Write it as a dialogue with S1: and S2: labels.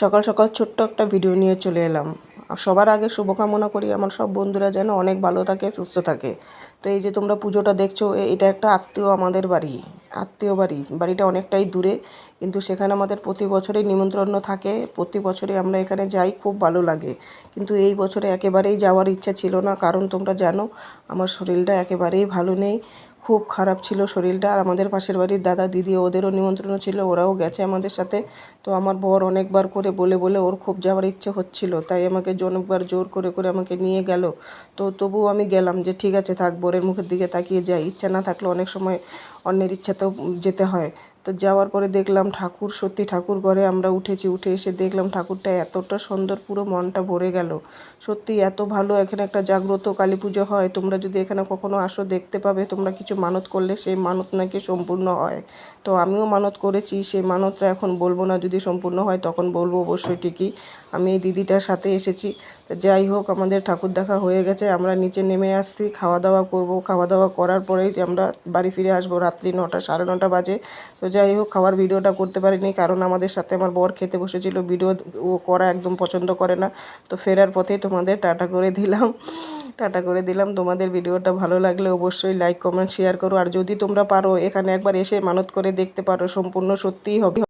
S1: সকাল সকাল ছোট্ট একটা ভিডিও নিয়ে চলে এলাম। সবার আগে শুভকামনা করি আমার সব বন্ধুরা যেন অনেক ভালো থাকে, সুস্থ থাকে। তো এই যে তোমরা পুজোটা দেখছ এটা একটা আত্মীয় আমাদের বাড়ি। আত্মীয় বাড়ি। বাড়িটা অনেকটাই দূরে, কিন্তু সেখানে আমাদের প্রতি বছরই নিমন্ত্রণ থাকে। প্রতি বছরে আমরা এখানে যাই, খুব ভালো লাগে। কিন্তু এই বছরে একেবারেই যাওয়ার ইচ্ছা ছিল না। কারণ তোমরা জানো, আমার শরীরটা একেবারেই ভালো নেই। খুব খারাপ ছিল শরীরটা। আর আমাদের পাশের বাড়ির দাদা, দিদি, ওদেরও নিমন্ত্রণ ছিল, ওরাও গেছে আমাদের সাথে। তো আমার বর অনেকবার করে বলে বলে ওর খুব যাওয়ার ইচ্ছে হচ্ছিল। তাই আমাকে অনেকবার জোর করে করে আমাকে নিয়ে গেল। তো তবুও আমি গেলাম যে, ঠিক আছে, থাক, বরের মুখের দিকে তাকিয়ে যাই। ইচ্ছা না থাকলে অনেক সময় অন্যের ইচ্ছাতেও যেতে হয়। তো যাওয়ার পরে দেখলাম ঠাকুর, সত্যি ঠাকুর ঘরে আমরা উঠেছি, উঠে এসে দেখলাম ঠাকুরটা এতটা সুন্দর পুরো মনটা ভরে গেল। সত্যি এত ভালো এখানে একটা জাগ্রত কালী পুজো হয়। তোমরা যদি এখানে কখনো আসো, দেখতে পাবে তোমরা কিছু মানত করলে সেই মানত নাকি সম্পূর্ণ হয়। তো আমিও মানত করেছি, সেই মানতটা এখন বলব না, যদি সম্পূর্ণ হয় তখন বলব অবশ্যই ঠিকই। আমি এই দিদিটার সাথে এসেছি। তো যাই হোক, আমাদের ঠাকুর দেখা হয়ে গেছে, আমরা নিচে নেমে আসছি, খাওয়া দাওয়া করব। খাওয়া দাওয়া করার পরেই আমরা বাড়ি ফিরে আসব রাত্রি নটা, সাড়ে নটা বাজে। তো যাই হোক, খাওয়ার ভিডিওটা করতে পারিনি কারণ আমাদের সাথে আমার বর খেতে বসেছিল, ভিডিও ও করা একদম পছন্দ করে না। তো ফেরার পথেই তোমাদের টাটা করে দিলাম, টাটা করে দিলাম। তোমাদের ভিডিওটা ভালো লাগলে অবশ্যই লাইক কমেন্ট শেয়ার করো। আর যদি তোমরা পারো, এখানে একবার এসে মানত করে দেখতে পারো, সম্পূর্ণ সত্যিই হবে।